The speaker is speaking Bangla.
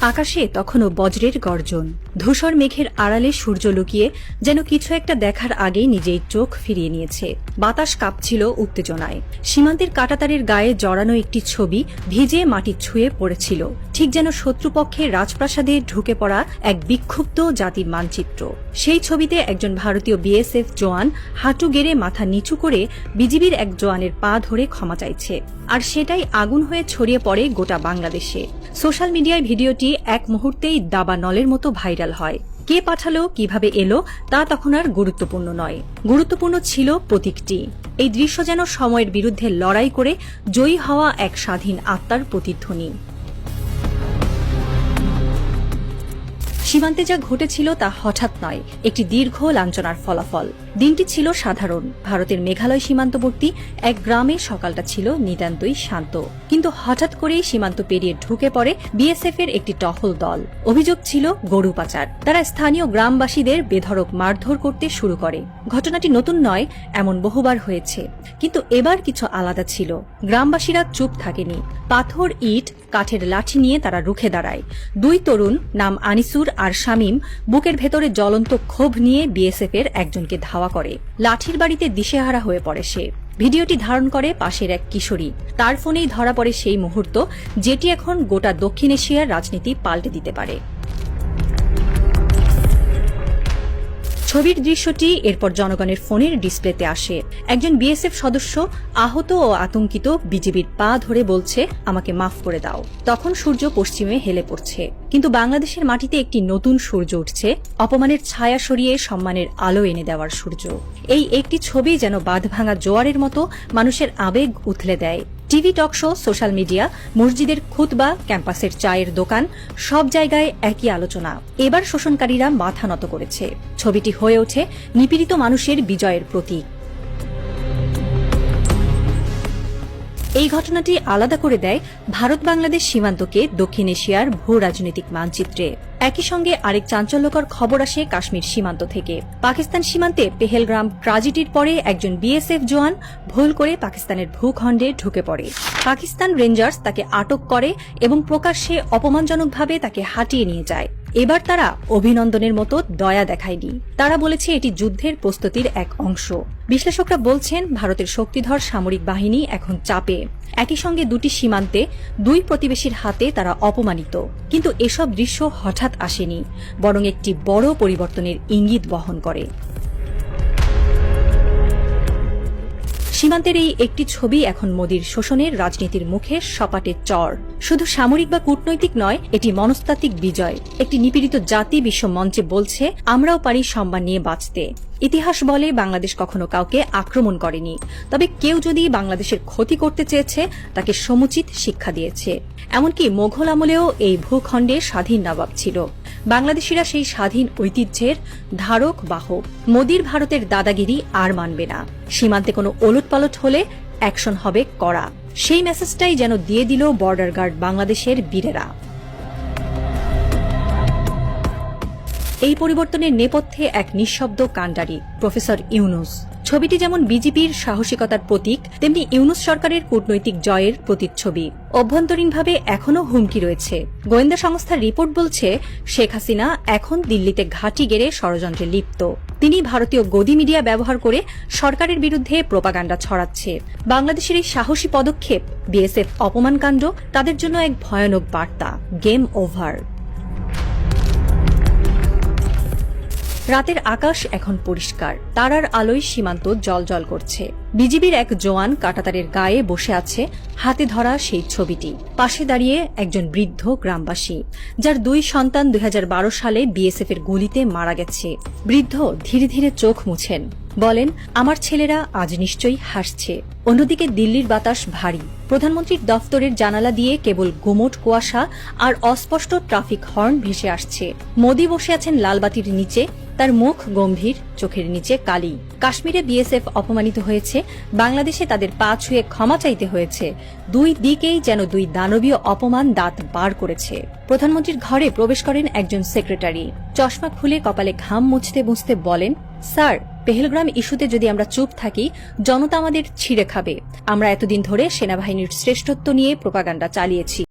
আকাশে তখনও বজ্রের গর্জন। ধূসর মেঘের আড়ালে সূর্য লুকিয়ে যেন কিছু একটা দেখার আগেই নিজেই চোখ ফিরিয়ে নিয়েছে। বাতাস কাঁপছিল উত্তেজনায়। সীমান্তের কাটাতারের গায়ে জড়ানো একটি ছবি ভিজে মাটি ছুঁয়ে পড়েছিল। ঠিক যেন শত্রুপক্ষের রাজপ্রাসাদে ঢুকে পড়া এক বিক্ষুব্ধ জাতির মানচিত্র। সেই ছবিতে একজন ভারতীয় বিএসএফ জওয়ান হাঁটু গেড়ে মাথা নিচু করে বিজিবির এক জওয়ানের পা ধরে ক্ষমা চাইছে। আর সেটাই আগুন হয়ে ছড়িয়ে পড়ে গোটা বাংলাদেশে। সোশ্যাল মিডিয়ায় ভিডিওটি এক মুহূর্তেই দাবা নলের মতো ভাইরাল হয়। কে পাঠালো, কীভাবে এলো, তা তখন আর গুরুত্বপূর্ণ নয়। গুরুত্বপূর্ণ ছিল প্রতীকটি। এই দৃশ্য যেন সময়ের বিরুদ্ধে লড়াই করে জয়ী হওয়া এক স্বাধীন আত্মার প্রতিধ্বনি। সীমান্তে যা ঘটেছিল তা হঠাৎ নয়, একটি দীর্ঘ লাঞ্ছনার ফলাফল। দিনটি ছিল সাধারণ। ভারতের মেঘালয় সীমান্তবর্তী এক গ্রামে সকালটা ছিল নিতান্তই শান্ত। কিন্তু হঠাৎ করেই সীমান্ত পেরিয়ে ঢুকে পড়ে বিএসএফ এর একটি টহল দল। অভিযোগ ছিল গরু পাচার। তারা স্থানীয় গ্রামবাসীদের বেধড়ক মারধর করতে শুরু করে। ঘটনাটি নতুন নয়, এমন বহুবার হয়েছে। কিন্তু এবার কিছু আলাদা ছিল। গ্রামবাসীরা চুপ থাকেনি। পাথর, ইট, কাঠের লাঠি নিয়ে তারা রুখে দাঁড়ায়। দুই তরুণ নাম আনিসুর আর শামীম বুকের ভেতরে জ্বলন্ত ক্ষোভ নিয়ে বিএসএফ এর একজনকে ধাওয়া করে। লাঠির বাড়িতে দিশেহারা হয়ে পড়ে সে। ভিডিওটি ধারণ করে পাশের এক কিশোরী। তার ফোনেই ধরা পড়ে সেই মুহূর্ত, যেটি এখন গোটা দক্ষিণ এশিয়ার রাজনীতি পাল্টে দিতে পারে। ছবির দৃশ্যটি এরপর জনগণের ফোনের ডিসপ্লেতে আসে। একজন বিএসএফ সদস্য, আহত ও আতঙ্কিত বিজিবির পা ধরে বলছে, আমাকে মাফ করে দাও। তখন সূর্য পশ্চিমে হেলে পড়ছে। কিন্তু বাংলাদেশের মাটিতে একটি নতুন সূর্য উঠছে। অপমানের ছায়া সরিয়ে সম্মানের আলো এনে দেওয়ার সূর্য। এই একটি ছবি যেন বাঁধ ভাঙা জোয়ারের মতো মানুষের আবেগ উথলে দেয়। TV talk show, social media, মসজিদের খুতবা, ক্যাম্পাসের চায়ের দোকান, সব জায়গায় একই আলোচনা। এবার শোষণকারীরা মাথা নত করেছে। ছবিটি হয়ে ওঠে নিপীড়িত মানুষের বিজয়ের প্রতীক। এই ঘটনাটি আলাদা করে দেয় ভারত বাংলাদেশ সীমান্তকে দক্ষিণ এশিয়ার ভূ রাজনৈতিক মানচিত্রে। একই সঙ্গে আরেক চাঞ্চল্যকর খবর আসে কাশ্মীর সীমান্ত থেকে। পাকিস্তান সীমান্তে পেহেলগ্রাম ট্রাজেডির পরে একজন বিএসএফ জওয়ান ভুল করে পাকিস্তানের ভূখণ্ডে ঢুকে পড়ে। পাকিস্তান রেঞ্জার্স তাকে আটক করে এবং প্রকাশ্যে অপমানজনকভাবে তাকে হাঁটিয়ে নিয়ে যায়। এবার তারা অভিনন্দনের মতো দয়া দেখায়নি। তারা বলেছে এটি যুদ্ধের প্রস্তুতির এক অংশ। বিশ্লেষকরা বলছেন, ভারতের শক্তিধর সামরিক বাহিনী এখন চাপে। একই সঙ্গে দুটি সীমান্তে দুই প্রতিবেশীর হাতে তারা অপমানিত। কিন্তু এসব দৃশ্য হঠাৎ আসেনি, বরং একটি বড় পরিবর্তনের ইঙ্গিত বহন করে। সীমান্তের এই একটি ছবি এখন মোদীর শোষণের রাজনীতির মুখে সপাটে চর। শুধু সামরিক বা কূটনৈতিক নয়, এটি মনস্তাত্ত্বিক বিজয়। একটি নিপীড়িত জাতি বিশ্ব মঞ্চে বলছে, আমরাও পারি সম্মান নিয়ে বাঁচতে। ইতিহাস বলে বাংলাদেশ কখনো কাউকে আক্রমণ করেনি। তবে কেউ যদি বাংলাদেশের ক্ষতি করতে চেয়েছে, তাকে সমুচিত শিক্ষা দিয়েছে। এমনকি মোঘল আমলেও এই ভূখণ্ডে স্বাধীন নবাব ছিল। বাংলাদেশিরা সেই স্বাধীন ঐতিহ্যের ধারক বাহক। মোদীর ভারতের দাদাগিরি আর মানবে না। সীমান্তে কোনো ওলটপালট হলে অ্যাকশন হবে করা সেই মেসেজটাই যেন দিয়ে দিল বর্ডার গার্ড বাংলাদেশের বীরেরা। এই পরিবর্তনের নেপথ্যে এক নিঃশব্দ কাণ্ডারি, প্রফেসর ইউনুস। ছবিটি যেমন বিজেপির সাহসিকতার প্রতীক, তেমনি ইউনুস সরকারের কূটনৈতিক জয়ের প্রতিচ্ছবি। অভ্যন্তরীণভাবে এখনও হুমকি রয়েছে। গোয়েন্দা সংস্থার রিপোর্ট বলছে, শেখ হাসিনা এখন দিল্লিতে ঘাঁটি গেড়ে ষড়যন্ত্রে লিপ্ত। তিনি ভারতীয় গদি মিডিয়া ব্যবহার করে সরকারের বিরুদ্ধে প্রোপাগান্ডা ছড়াচ্ছে। বাংলাদেশের এই সাহসী পদক্ষেপ, বিএসএফ অপমানকাণ্ড, তাদের জন্য এক ভয়ানক বার্তা। Game over. রাতের আকাশ এখন পরিষ্কার। তারার আলোয় সীমান্ত জলজল করছে। বিজিবির এক জোয়ান কাটাতারের গায়ে বসে আছে, হাতে ধরা সেই ছবিটি। পাশে দাঁড়িয়ে একজন বৃদ্ধ গ্রামবাসী, যার দুই সন্তান দুই হাজার বারো সালে বিএসএফ এর গুলিতে মারা গেছে। বৃদ্ধ ধীরে ধীরে চোখ মুছেন। বলেন, আমার ছেলেরা আজ নিশ্চয়ই হাসছে। অন্যদিকে দিল্লির বাতাস ভারী। প্রধানমন্ত্রীর দফতরের জানালা দিয়ে কেবল গুমোট কুয়াশা আর অস্পষ্ট ট্রাফিক হর্ন ভেসে আসছে। মোদি বসে আছেন লালবাতির নিচে, তার মুখ গম্ভীর, চোখের নিচে কালি। কাশ্মীরে বিএসএফ অপমানিত হয়েছে, বাংলাদেশে তাদের পা ছুঁয়ে ক্ষমা চাইতে হয়েছে। দুই দিকেই যেন দুই দানবীয় অপমান দাঁত বার করেছে। প্রধানমন্ত্রীর ঘরে প্রবেশ করেন একজন সেক্রেটারি। চশমা খুলে কপালে ঘাম মুছতে মুছতে বলেন, স্যার পেহেলগ্রাম ইস্যুতে যদি আমরা চুপ থাকি, জনতা আমাদের ছিঁড়ে খাবে। আমরা এতদিন ধরে সেনাবাহিনীর শ্রেষ্ঠত্ব নিয়ে প্রোপাগান্ডা চালিয়েছি।